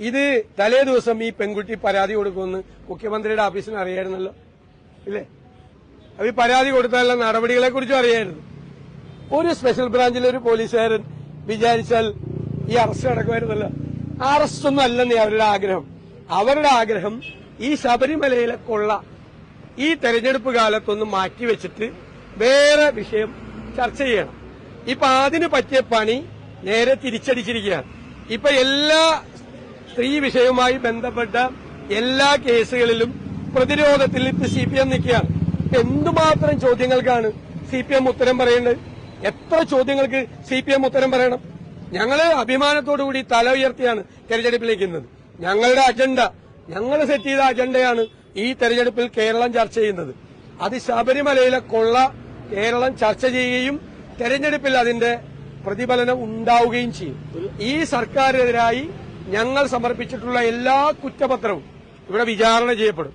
ഇത് തലേ ദിവസം ഈ പെൺകുട്ടി പരാതി കൊടുക്കുമെന്ന് മുഖ്യമന്ത്രിയുടെ ഓഫീസിന് അറിയായിരുന്നല്ലോ. ഇല്ലേ? അത് പരാതി കൊടുത്താലുള്ള നടപടികളെ കുറിച്ചും അറിയായിരുന്നു. ഒരു സ്പെഷ്യൽ ബ്രാഞ്ചിലെ ഒരു പോലീസുകാരൻ വിചാരിച്ചാൽ ഈ അറസ്റ്റ് നടക്കുമായിരുന്നല്ലോ. അറസ്റ്റ് ഒന്നും അല്ലെന്നേ അവരുടെ ആഗ്രഹം. അവരുടെ ആഗ്രഹം ഈ ശബരിമലയിലെ കൊള്ള ഈ തെരഞ്ഞെടുപ്പ് കാലത്തൊന്ന് മാറ്റിവെച്ചിട്ട് വേറെ വിഷയം ചർച്ച ചെയ്യണം. ഇപ്പൊ അതിന് പറ്റിയ പണി നേരെ തിരിച്ചടിച്ചിരിക്കുകയാണ്. ഇപ്പൊ എല്ലാ സ്ത്രീ വിഷയവുമായി ബന്ധപ്പെട്ട എല്ലാ കേസുകളിലും പ്രതിരോധത്തിൽ ഇപ്പൊ സി പി എം നിൽക്കുകയാണ്. എന്തുമാത്രം ചോദ്യങ്ങൾക്കാണ് സി പി എം ഉത്തരം പറയേണ്ടത്? എത്ര ചോദ്യങ്ങൾക്ക് സി പി എം ഉത്തരം പറയണം? ഞങ്ങൾ അഭിമാനത്തോടുകൂടി തല ഉയർത്തിയാണ് തെരഞ്ഞെടുപ്പിലേക്ക് ഇന്നത് ഞങ്ങളുടെ അജണ്ട ഞങ്ങൾ സെറ്റ് ചെയ്ത അജണ്ടയാണ് ഈ തെരഞ്ഞെടുപ്പിൽ കേരളം ചർച്ച ചെയ്യുന്നത്. അത് ശബരിമലയിലെ കൊള്ള കേരളം ചർച്ച ചെയ്യുകയും തെരഞ്ഞെടുപ്പിൽ അതിന്റെ പ്രതിഫലനം ഉണ്ടാവുകയും ചെയ്യും. ഈ സർക്കാരിനെതിരായി ഞങ്ങൾ സമർപ്പിച്ചിട്ടുള്ള എല്ലാ കുറ്റപത്രവും ഇവിടെ വിചാരണ ചെയ്യപ്പെടും.